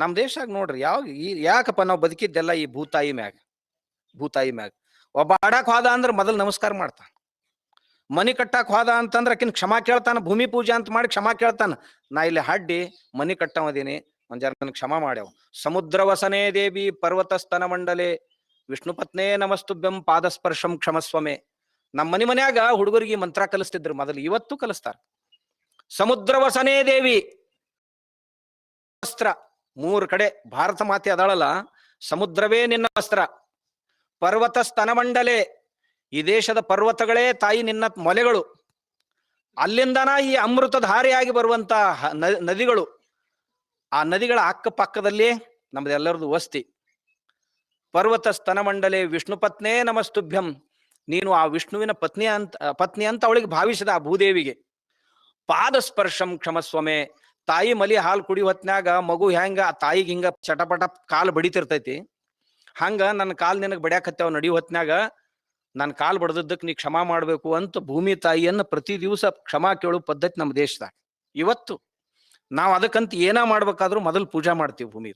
ನಮ್ ದೇಶಾಗ ನೋಡ್ರಿ ಯಾವ ಈ, ಯಾಕಪ್ಪ ನಾವು ಬದುಕಿದ್ದೆಲ್ಲ ಈ ಭೂತಾಯಿ ಮ್ಯಾಗ ಭೂತಾಯಿ ಮ್ಯಾಗ. ಒಬ್ಬ ಆಡಾಕ್ ಹೋದ ಅಂದ್ರೆ ಮೊದಲು ನಮಸ್ಕಾರ ಮಾಡ್ತಾನ. ಮನಿ ಕಟ್ಟಾಕ್ ಹೋದ ಅಂತಂದ್ರ ಆಕಿನ್ ಕ್ಷಮಾ ಕೇಳ್ತಾನ, ಭೂಮಿ ಪೂಜೆ ಅಂತ ಮಾಡಿ ಕ್ಷಮಾ ಕೇಳ್ತಾನ. ನಾ ಇಲ್ಲಿ ಹಡ್ಡಿ, ಮನಿ ಕಟ್ಟವದೀನಿ ಒಂದ್ ಜರ ನನ್ ಕ್ಷಮಾ ಮಾಡ್ಯಾವ. ಸಮುದ್ರ ವಸನೆ ದೇವಿ ಪರ್ವತ ಸ್ತನ ಮಂಡಲೆ, ವಿಷ್ಣು ಪತ್ನೇ ನಮಸ್ತುಭ್ಯಂ ಪಾದಸ್ಪರ್ಶಂ ಕ್ಷಮಸ್ವಮೆ. ನಮ್ಮ ಮನಿ ಮನ್ಯಾಗ ಹುಡುಗರಿಗೆ ಮಂತ್ರ ಕಲಿಸ್ತಿದ್ರು ಮೊದಲು, ಇವತ್ತು ಕಲಿಸ್ತಾರ. ಸಮುದ್ರ ವಸನೇ ದೇವಿ, ವಸ್ತ್ರ. ಮೂರು ಕಡೆ ಭಾರತ ಮಾತೆ ಅದಾಳಲ್ಲ, ಸಮುದ್ರವೇ ನಿನ್ನ ವಸ್ತ್ರ. ಪರ್ವತ ಸ್ತನಮಂಡಲೆ ಈ ದೇಶದ ಪರ್ವತಗಳೇ ತಾಯಿ ನಿನ್ನ ಮೊಲೆಗಳು. ಅಲ್ಲಿಂದನ ಈ ಅಮೃತಧಾರಿಯಾಗಿ ಬರುವಂತ ನದಿಗಳು. ಆ ನದಿಗಳ ಅಕ್ಕಪಕ್ಕದಲ್ಲಿ ನಮ್ದೆಲ್ಲರದು ವಸ್ತಿ. ಪರ್ವತ ಸ್ತನಮಂಡಲೆ ವಿಷ್ಣು ಪತ್ನೇ ನಮಸ್ತುಭ್ಯಂ. ನೀನು ಆ ವಿಷ್ಣುವಿನ ಪತ್ನಿ ಅಂತ ಪತ್ನಿ ಅಂತ ಅವಳಿಗೆ ಭಾವಿಸಿದ ಆ ಭೂದೇವಿಗೆ. ಪಾದ ಸ್ಪರ್ಶಂ ಕ್ಷಮಸ್ವಮೆ ತಾಯಿ ಮಲಿ ಹಾಲು ಕುಡಿ ಹೊತ್ನ್ಯಾಗ ಮಗು ಹೆಂಗ, ಆ ತಾಯಿಗೆ ಹಿಂಗ ಚಟಪಟ ಕಾಲು ಬಡಿತಿರ್ತೈತಿ. ಹಂಗ ನನ್ನ ಕಾಲ್ ನಿನಗೆ ಬಡ್ಯಾಕತ್ಯಾವ ನಡಿ ಹೊತ್ನ್ಯಾಗ ನನ್ನ ಕಾಲ್ ಬಡ್ದದ್ದಕ್ಕೆ ನೀ ಕ್ಷಮಾ ಮಾಡಬೇಕು ಅಂತ ಭೂಮಿ ತಾಯಿಯನ್ನು ಪ್ರತಿ ದಿವಸ ಕ್ಷಮಾ ಕೇಳೋ ಪದ್ಧತಿ ನಮ್ಮ ದೇಶದಾಗ. ಇವತ್ತು ನಾವು ಅದಕ್ಕಂತ ಏನ ಮಾಡ್ಬೇಕಾದ್ರೂ ಮೊದಲು ಪೂಜಾ ಮಾಡ್ತೀವಿ ಭೂಮಿ